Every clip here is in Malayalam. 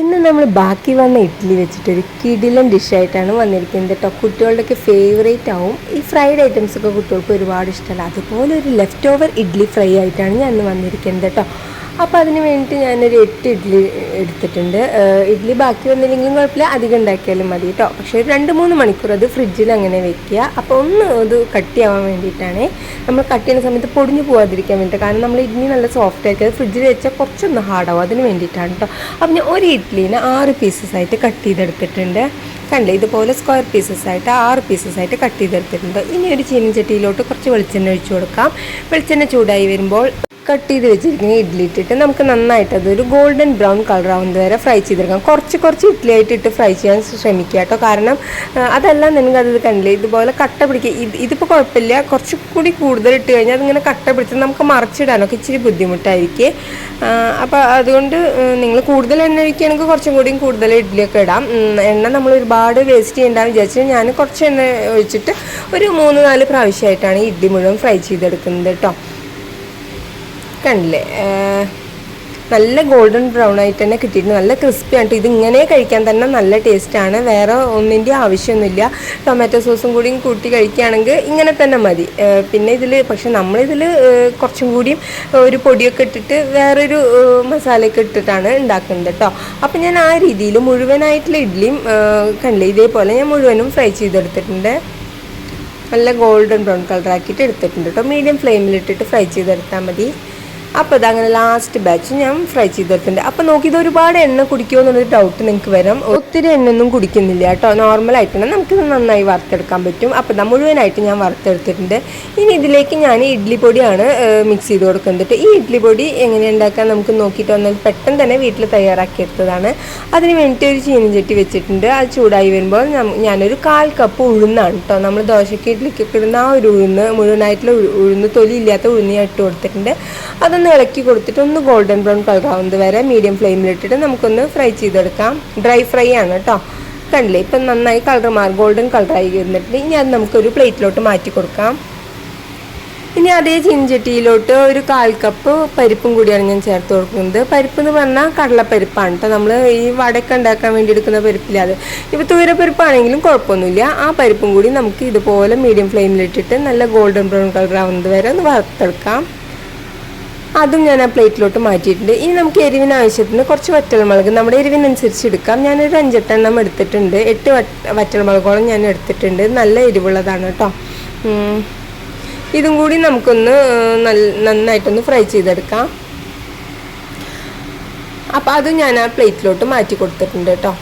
ഇന്ന് നമ്മൾ ബാക്കി വന്ന ഇഡ്ഡലി വെച്ചിട്ട് ഒരു കിടിലൻ ഡിഷായിട്ടാണ് വന്നിരിക്കുന്നത് കേട്ടോ കുട്ടികളുടെയൊക്കെ ഫേവറേറ്റ് ആവും. ഈ ഫ്രൈഡ് ഐറ്റംസ് ഒക്കെ കുട്ടികൾക്ക് ഒരുപാട് ഇഷ്ടമല്ല. അതുപോലെ ഒരു ലെഫ്റ്റ് ഓവർ ഇഡ്ഡലി ഫ്രൈ ആയിട്ടാണ് ഞാൻ ഇന്ന് വന്നിരിക്കുന്നത് കേട്ടോ അപ്പോൾ അതിന് വേണ്ടിയിട്ട് ഞാനൊരു എട്ട് ഇഡ്ഡലി എടുത്തിട്ടുണ്ട്. ഇഡ്ഡലി ബാക്കി വന്നില്ലെങ്കിലും കുഴപ്പമില്ല. അധികം ഉണ്ടാക്കിയാലും മതി കേട്ടോ പക്ഷേ ഒരു രണ്ട് മൂന്ന് മണിക്കൂർ അത് ഫ്രിഡ്ജിൽ അങ്ങനെ വെക്കുക. അപ്പോൾ ഒന്ന് അത് കട്ടിയാവാൻ വേണ്ടിയിട്ടാണ്. നമ്മൾ കട്ട് ചെയ്യുന്ന സമയത്ത് പൊടിഞ്ഞു പോകാതിരിക്കാൻ വേണ്ടിയിട്ട്. കാരണം നമ്മൾ ഇഡ്ഡലി നല്ല സോഫ്റ്റ് ആക്കി അത് ഫ്രിഡ്ജിൽ വെച്ചാൽ കുറച്ചൊന്ന് ഹാർഡാവും. അതിന് വേണ്ടിയിട്ടാണ് കേട്ടോ അപ്പം ഞാൻ ഒരു ഇഡ്ഡലീനെ ആറ് പീസസ് ആയിട്ട് കട്ട് ചെയ്തെടുത്തിട്ടുണ്ട്. കണ്ടില്ലേ? ഇതുപോലെ സ്ക്വയർ പീസസ് ആയിട്ട് ആറ് പീസസ് ആയിട്ട് കട്ട് ചെയ്തെടുത്തിട്ടുണ്ട്. ഇനി ഒരു ചീനച്ചട്ടിയിലോട്ട് കുറച്ച് വെളിച്ചെണ്ണ ഒഴിച്ചു കൊടുക്കാം. വെളിച്ചെണ്ണ ചൂടായി വരുമ്പോൾ കട്ട് ചെയ്ത് വെച്ചിരിക്കുന്ന ഇഡ്ഡലി ഇട്ടിട്ട് നമുക്ക് നന്നായിട്ട് അതൊരു ഗോൾഡൻ ബ്രൗൺ കളർ ആവുന്നത് വരെ ഫ്രൈ ചെയ്തെടുക്കാം. കുറച്ച് കുറച്ച് ഇഡ്ഡലി ആയിട്ട് ഇട്ട് ഫ്രൈ ചെയ്യാൻ ശ്രമിക്കുക കേട്ടോ. കാരണം അതെല്ലാം നിങ്ങൾക്ക് അത് കണ്ടില്ലേ? ഇതുപോലെ കട്ട പിടിക്കുക ഇത് ഇതിപ്പോൾ കുഴപ്പമില്ല. കുറച്ച് കൂടി കൂടുതൽ ഇട്ട് കഴിഞ്ഞാൽ അതിങ്ങനെ കട്ട പിടിച്ച് നമുക്ക് മറിച്ചിടാനൊക്കെ ഇച്ചിരി ബുദ്ധിമുട്ടായിരിക്കും. അപ്പോൾ അതുകൊണ്ട് നിങ്ങൾ കൂടുതൽ എണ്ണ ഒഴിക്കുകയാണെങ്കിൽ കുറച്ചും കൂടിയും കൂടുതൽ ഇഡ്ഡലിയൊക്കെ ഇടാം. എണ്ണ നമ്മൾ ഒരുപാട് വേസ്റ്റ് ചെയ്യേണ്ടെന്ന് വിചാരിച്ചിട്ട് ഞാൻ കുറച്ച് എണ്ണ ഒഴിച്ചിട്ട് ഒരു മൂന്ന് നാല് പ്രാവശ്യമായിട്ടാണ് ഇഡ്ഡലി മുഴുവൻ ഫ്രൈ ചെയ്തെടുക്കുന്നത് കേട്ടോ. കണ്ടില്ലേ? നല്ല ഗോൾഡൻ ബ്രൗൺ ആയിട്ട് തന്നെ കിട്ടിയിരുന്നു. നല്ല ക്രിസ്പി ആയിട്ട് ഇതിങ്ങനെ കഴിക്കാൻ തന്നെ നല്ല ടേസ്റ്റാണ് വേറെ ഒന്നിന്റെ ആവശ്യമൊന്നുമില്ല. ടൊമാറ്റോ സോസും കൂടിയും കൂട്ടി കഴിക്കുകയാണെങ്കിൽ ഇങ്ങനെ തന്നെ മതി. പിന്നെ ഇതിൽ പക്ഷെ നമ്മളിതിൽ കുറച്ചും കൂടിയും ഒരു പൊടിയൊക്കെ ഇട്ടിട്ട് വേറൊരു മസാലയൊക്കെ ഇട്ടിട്ടാണ് ഉണ്ടാക്കുന്നത് കേട്ടോ അപ്പം ഞാൻ ആ രീതിയിൽ മുഴുവനായിട്ടുള്ള ഇഡ്ഡലിയും കണ്ടില്ലേ? ഇതേപോലെ ഞാൻ മുഴുവനും ഫ്രൈ ചെയ്തെടുത്തിട്ടുണ്ട്. നല്ല ഗോൾഡൻ ബ്രൗൺ കളറാക്കിയിട്ട് എടുത്തിട്ടുണ്ട് കേട്ടോ മീഡിയം ഫ്ലെയിമിലിട്ടിട്ട് ഫ്രൈ ചെയ്തെടുത്താൽ മതി. അപ്പോൾ ഇതങ്ങനെ ലാസ്റ്റ് ബാച്ച് ഞാൻ ഫ്രൈ ചെയ്തെടുത്തിട്ടുണ്ട് അപ്പോൾ നോക്കി ഇത് ഒരുപാട് എണ്ണ കുടിക്കുമോ എന്നുള്ളൊരു ഡൗട്ട് നിങ്ങൾക്ക് വരാം. ഒത്തിരി എണ്ണയൊന്നും കുടിക്കുന്നില്ല കേട്ടോ. നോർമലായിട്ടാണ് നമുക്കിത് നന്നായി വറുത്തെടുക്കാൻ പറ്റും. അപ്പോൾ ഇതാ മുഴുവനായിട്ട് ഞാൻ വറുത്തെടുത്തിട്ടുണ്ട്. ഇനി ഇതിലേക്ക് ഞാൻ ഇഡ്ലി പൊടിയാണ് മിക്സ് ചെയ്ത് കൊടുക്കുന്നത് ഈ ഇഡ്ലി പൊടി എങ്ങനെ ഉണ്ടാക്കാൻ നമുക്ക് നോക്കിയിട്ട് വന്നാൽ പെട്ടെന്ന് തന്നെ വീട്ടിൽ തയ്യാറാക്കിയെടുത്തതാണ് അതിന് വേണ്ടിയിട്ട് ഒരു ചീനിച്ചട്ടി വെച്ചിട്ടുണ്ട്. അത് ചൂടായി വരുമ്പോൾ ഞാനൊരു കാൽ കപ്പ് ഉഴുന്നാണ് കേട്ടോ. നമ്മൾ ദോശയ്ക്ക് ഇഡ്ഡലിക്കൊക്കെ ഇടുന്ന ആ ഒരു ഉഴുന്ന് മുഴുവനായിട്ടുള്ള ഉഴുന്ന് തൊലി ഇല്ലാത്ത ഉഴുന്ന് ഞാൻ ഇട്ട് കൊടുത്തിട്ടുണ്ട്. അതൊന്ന് ഇളക്കി കൊടുത്തിട്ട് ഒന്ന് ഗോൾഡൻ ബ്രൗൺ കളറാവുന്നത് വരെ മീഡിയം ഫ്ലെയിമിലിട്ടിട്ട് നമുക്കൊന്ന് ഫ്രൈ ചെയ്തെടുക്കാം. ഡ്രൈ ഫ്രൈ ആണ്. കേട്ടോ. കണ്ടില്ലേ? ഇപ്പം നന്നായി കളർ മാറി ഗോൾഡൻ കളറായി വരുന്നിട്ട് ഇനി അത് നമുക്കൊരു പ്ലേറ്റിലോട്ട് മാറ്റി കൊടുക്കാം. ഇനി അതേ ചിഞ്ചട്ടിയിലോട്ട് ഒരു കാൽ കപ്പ് പരിപ്പും കൂടിയാണ് ഞാൻ ചേർത്ത് കൊടുക്കുന്നത്. പരിപ്പ് എന്ന് പറഞ്ഞാൽ കടലപ്പരിപ്പാണ് കേട്ടോ. നമ്മൾ ഈ വടക്ക ഉണ്ടാക്കാൻ വേണ്ടി എടുക്കുന്ന പരിപ്പില്ല അത്. ഇപ്പോൾ തൂരപ്പരിപ്പാണെങ്കിലും കുഴപ്പമൊന്നുമില്ല. ആ പരിപ്പും കൂടി നമുക്ക് ഇതുപോലെ മീഡിയം ഫ്ലെയിമിലിട്ടിട്ട് നല്ല ഗോൾഡൻ ബ്രൗൺ കളർ ആവുന്നത് വരെ ഒന്ന് വറുത്തെടുക്കാം. അതും ഞാൻ ആ പ്ലേറ്റിലോട്ട് മാറ്റിയിട്ടുണ്ട്. ഇനി നമുക്ക് എരിവിന് ആവശ്യത്തിന് കുറച്ച് വറ്റൽമുളക് നമ്മുടെ എരിവിനനുസരിച്ച് എടുക്കാം. ഞാനൊരു അഞ്ചെട്ടെണ്ണം എടുത്തിട്ടുണ്ട്. എട്ട് വറ്റ വറ്റൽമുളകോളം ഞാൻ എടുത്തിട്ടുണ്ട്. നല്ല എരിവുള്ളതാണ് കേട്ടോ. ഇതും കൂടി നമുക്കൊന്ന് നന്നായിട്ടൊന്ന് ഫ്രൈ ചെയ്തെടുക്കാം. അപ്പം അതും ഞാൻ ആ പ്ലേറ്റിലോട്ട് മാറ്റി കൊടുത്തിട്ടുണ്ട് കേട്ടോ.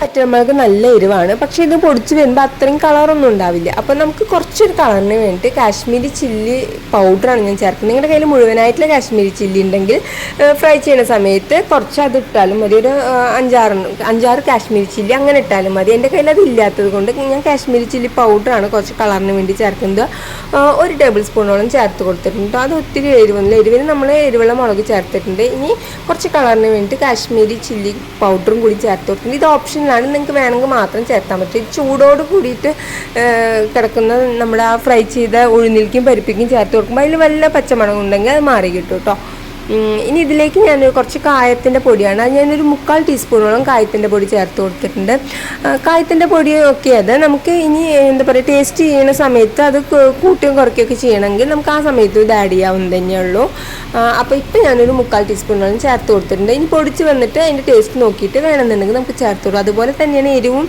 പച്ചമുളക് നല്ല എരിവാണ്. പക്ഷെ ഇത് പൊടിച്ച് വരുമ്പോൾ അത്രയും കളറൊന്നും ഉണ്ടാവില്ല. അപ്പം നമുക്ക് കുറച്ചൊരു കളറിന് വേണ്ടി കാശ്മീരി ചില്ലി പൗഡറാണ് ഞാൻ ചേർക്കുന്നത്. നിങ്ങളുടെ കയ്യിൽ മുഴുവനായിട്ടുള്ള കാശ്മീരി ചില്ലി ഉണ്ടെങ്കിൽ ഫ്രൈ ചെയ്യുന്ന സമയത്ത് കുറച്ച് അത് ഇട്ടാലും മതി. ഒരു അഞ്ചാറ് അഞ്ചാറ് കാശ്മീരി ചില്ലി അങ്ങനെ ഇട്ടാലും മതി. എന്റെ കയ്യിൽ അത് ഇല്ലാത്തത് കൊണ്ട് ഞാൻ കാശ്മീരി ചില്ലി പൗഡറാണ് കുറച്ച് കളറിന് വേണ്ടി ചേർക്കുന്നത്. ഒരു ടേബിൾ സ്പൂണോളം ചേർത്ത് കൊടുത്തിട്ടുണ്ട്. അത് ഒത്തിരി എരിവൊന്നുമില്ല എരിവിന് നമ്മൾ എരിവുള്ള മുളക് ചേർത്തിട്ടുണ്ട്. ഇനി കുറച്ച് കളറിന് വേണ്ടിയിട്ട് കാശ്മീരി ചില്ലി പൗഡറും കൂടി ചേർത്ത് കൊടുത്തിട്ടുണ്ട്. ഇത് ഓപ്ഷനിലാണ് നിങ്ങൾക്ക് വേണമെങ്കിൽ മാത്രം ചേർത്താൻ പറ്റും ചൂടോട് കൂടിയിട്ട് കിടക്കുന്ന നമ്മൾ ആ ഫ്രൈ ചെയ്ത ഉഴുന്നിലേക്കും പരിപ്പിക്കും ചേർത്ത് കൊടുക്കുമ്പോൾ അതിൽ വല്ല പച്ചമണം ഉണ്ടെങ്കിൽ അത് മാറി കിട്ടും കേട്ടോ ഇനി ഇതിലേക്ക് ഞാൻ കുറച്ച് കായത്തിന്റെ പൊടിയാണ്. അത് ഞാനൊരു മുക്കാൽ ടീസ്പൂണോളം കായത്തിന്റെ പൊടി ചേർത്ത് കൊടുത്തിട്ടുണ്ട്. കായത്തിന്റെ പൊടി ഒക്കെ അത് നമുക്ക് ഇനി എന്താ പറയുക ടേസ്റ്റ് ചെയ്യുന്ന സമയത്ത് അത് കൂട്ടുകയും കുറയ്ക്കുകയൊക്കെ ചെയ്യണമെങ്കിൽ നമുക്ക് ആ സമയത്ത് ഇത് ആഡ് ചെയ്യാവുന്ന തന്നെയുള്ളൂ. അപ്പോൾ ഇപ്പം ഞാനൊരു മുക്കാൽ ടീസ്പൂണോളം ചേർത്ത് കൊടുത്തിട്ടുണ്ട്. ഇനി പൊടിച്ച് വന്നിട്ട് അതിന്റെ ടേസ്റ്റ് നോക്കിയിട്ട് വേണമെന്നുണ്ടെങ്കിൽ നമുക്ക് ചേർത്തോളൂ അതുപോലെ തന്നെയാണ് എരിവും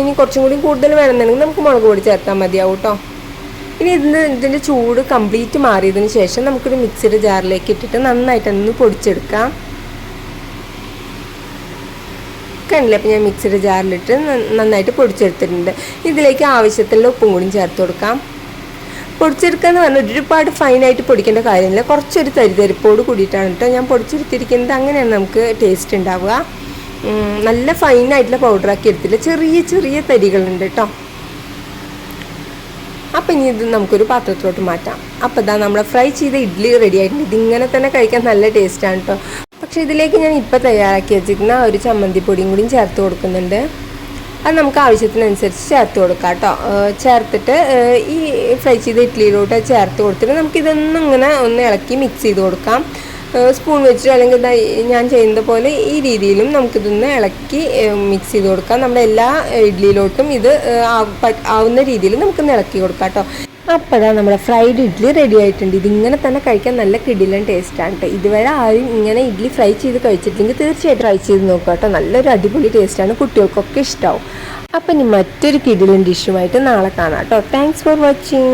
ഇനി കുറച്ചും കൂടി കൂടുതൽ വേണമെന്നുണ്ടെങ്കിൽ നമുക്ക് മുളക് പൊടി ചേർത്താൽ മതിയാവും കേട്ടോ. ഇനി ഇതിന് ഇതിന്റെ ചൂട് കംപ്ലീറ്റ് മാറിയതിന് ശേഷം നമുക്കൊരു മിക്സിയുടെ ജാറിലേക്ക് ഇട്ടിട്ട് നന്നായിട്ട് നന്നായിട്ടൊന്ന് പൊടിച്ചെടുക്കാം. കണ്ടില്ല? അപ്പം ഞാൻ മിക്സിയുടെ ജാറിലിട്ട് നന്നായിട്ട് പൊടിച്ചെടുത്തിട്ടുണ്ട്. ഇതിലേക്ക് ആവശ്യത്തിലുള്ള ഉപ്പും കൂടി ചേർത്ത് കൊടുക്കാം. പൊടിച്ചെടുക്കുക എന്ന് പറഞ്ഞാൽ ഒരുപാട് ഫൈനായിട്ട് പൊടിക്കേണ്ട കാര്യമില്ല. കുറച്ചൊരു തരിതരിപ്പോട് കൂടിയിട്ടാണ് കേട്ടോ ഞാൻ പൊടിച്ചെടുത്തിരിക്കുന്നത്. അങ്ങനെയാണ് നമുക്ക് ടേസ്റ്റ് ഉണ്ടാവുക. നല്ല ഫൈനായിട്ടുള്ള പൗഡറാക്കി എടുത്തില്ല ചെറിയ ചെറിയ തരികളുണ്ട് കേട്ടോ. അപ്പം ഇനി ഇത് നമുക്കൊരു പാത്രത്തിലോട്ട് മാറ്റാം. അപ്പോൾ ഇതാ നമ്മുടെ ഫ്രൈ ചെയ്ത ഇഡ്ഡലി റെഡി ആയിട്ടുണ്ട്. ഇതിങ്ങനെ തന്നെ കഴിക്കാൻ നല്ല ടേസ്റ്റാണ് കേട്ടോ പക്ഷേ ഇതിലേക്ക് ഞാൻ ഇപ്പോൾ തയ്യാറാക്കി വെച്ചിരിക്കുന്ന ഒരു ചമ്മന്തിപ്പൊടിയും കൂടിയും ചേർത്ത് കൊടുക്കുന്നുണ്ട്. അത് നമുക്ക് ആവശ്യത്തിനനുസരിച്ച് ചേർത്ത് കൊടുക്കാം കേട്ടോ ചേർത്തിട്ട് ഈ ഫ്രൈ ചെയ്ത ഇഡ്ഡലിയിലോട്ട് ചേർത്ത് കൊടുത്തിട്ട് നമുക്കിതൊന്നും ഇങ്ങനെ ഒന്ന് ഇളക്കി മിക്സ് ചെയ്ത് കൊടുക്കാം. സ്പൂൺ വെച്ചിട്ട് അല്ലെങ്കിൽ ഞാൻ ചെയ്യുന്നത് പോലെ ഈ രീതിയിലും നമുക്കിതൊന്ന് ഇളക്കി മിക്സ് ചെയ്ത് കൊടുക്കാം. നമ്മുടെ എല്ലാ ഇഡ്ഡലിയിലോട്ടും ഇത് ആവുന്ന രീതിയിൽ നമുക്കൊന്ന് ഇളക്കി കൊടുക്കാം കേട്ടോ. അപ്പോഴാണ് നമ്മുടെ ഫ്രൈഡ് ഇഡ്ഡലി റെഡി ആയിട്ടുണ്ട്. ഇതിങ്ങനെ തന്നെ കഴിക്കാൻ നല്ല കിടിലൻ ടേസ്റ്റാണ് കേട്ടോ ഇതുവരെ ആരും ഇങ്ങനെ ഇഡ്ഡലി ഫ്രൈ ചെയ്ത് കഴിച്ചിട്ടില്ലെങ്കിൽ തീർച്ചയായിട്ടും ട്രൈ ചെയ്ത് നോക്കുക കേട്ടോ നല്ലൊരു അടിപൊളി ടേസ്റ്റാണ് കുട്ടികൾക്കൊക്കെ ഇഷ്ടമാവും അപ്പം ഇനി മറ്റൊരു കിടിലൻ ഡിഷുമായിട്ട് നാളെ കാണാം കേട്ടോ താങ്ക്സ് ഫോർ വാച്ചിങ്